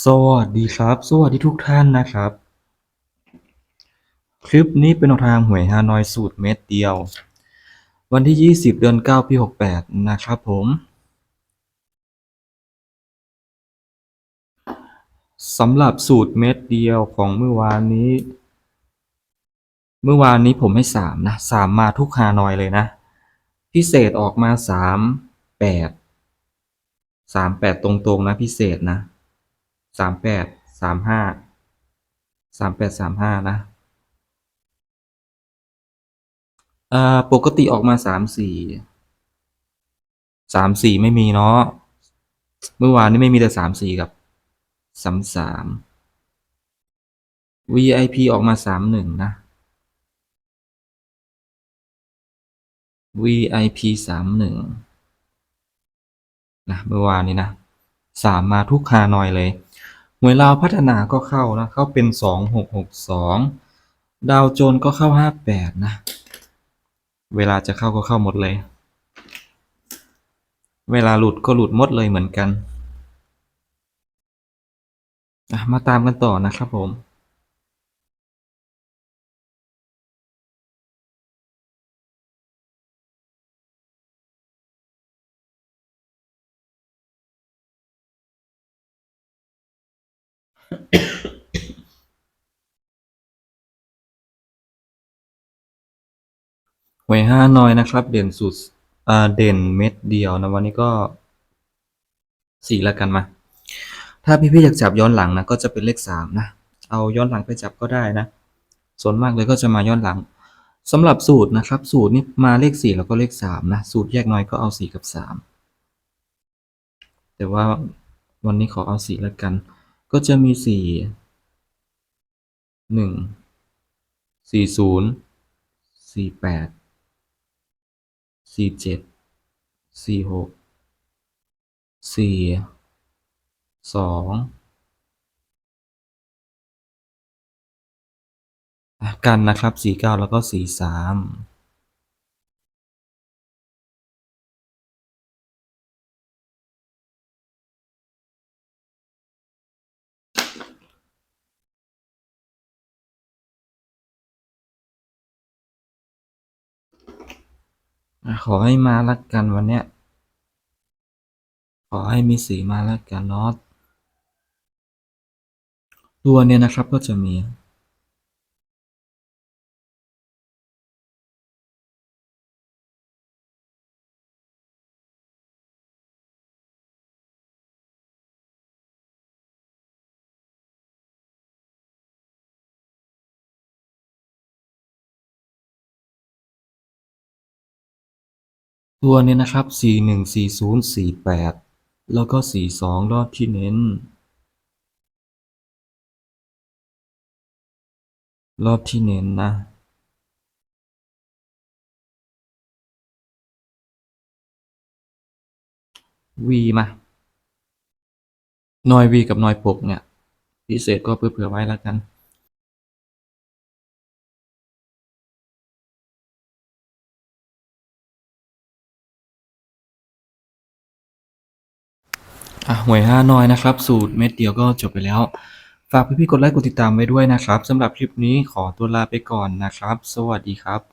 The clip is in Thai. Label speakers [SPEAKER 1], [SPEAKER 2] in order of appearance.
[SPEAKER 1] สวัสดีครับ สวัสดีทุกท่านนะครับ คลิปนี้เป็นทางหวยฮานอยสูตรเม็ดเดียว วันที่ 20 เดือน 9 ปี 68 นะครับผมสำหรับสูตรเม็ดเดียวของเมื่อวานนี้ เมื่อวานนี้ผมให้ 3 นะ 3 มาทุกฮานอยเลยนะ พิเศษออกมา 3 8 3 8 ตรงๆนะพิเศษนะ สามแปดสามห้าสามแปดสามห้านะปกติออกมาสามสี่สามสี่ไม่มีเนาะเมื่อวานนี้ไม่มีแต่สามสี่กับสามสาม VIP ออกมาสามหนึ่งนะ VIP สามหนึ่งนะเมื่อวานนี้นะสามมาทุกคาหน่อยเลย หวยลาวพัฒนาก็เข้านะ เข้าเป็นสองหกหกสองดาวโจนก็เข้าห้าแปดนะ เวลาจะเข้าก็เข้าหมดเลย เวลาหลุดก็หลุดหมดเลยเหมือนกัน มาตามกันต่อนะครับผม หวยห้าน้อยนะครับ เด่นสุดอ่าเด่นเม็ดเดียวนะวันนี้ก็สี่แล้วกันมา ถ้าพี่ๆอยากจับย้อนหลังนะก็จะเป็นเลขสามนะ เอาย้อนหลังไปจับก็ได้นะ ส่วนมากเลยก็จะมาย้อนหลังสำหรับสูตรนะครับ สูตรนี้มาเลขสี่แล้วก็เลขสามนะ สูตรแยกน้อยก็เอาสี่กับสามแต่ว่าวันนี้ขอเอาสี่แล้วกัน ก็จะมีสี่หนึ่งสี่ศูนย์สี่แปดสี่เจ็ดสี่หกสี่สองกันนะครับสี่เก้าแล้วก็สี่สาม ขอให้มาลักกันวันเนี้ย ขอให้มีสีมาลักกันเนาะตัวเนี้ยนะครับก็จะมี ตัวเนี้นะครับสี่หนึ่งสี่ศูนย์สี่แปดแล้วก็สี่สองรอบที่เน้น รอบที่เน้นนะวีมาหน่อยวีกับหน่อยปกเนี่ย พิเศษก็เผื่อไว้แล้วกัน อะหวยห้าน้อยนะครับ สูตรเม็ดเดียวก็จบไปแล้ว ฝากพี่ๆกดไลค์กดติดตามไว้ด้วยนะครับสำหรับคลิปนี้ขอตัวลาไปก่อนนะครับ สวัสดีครับ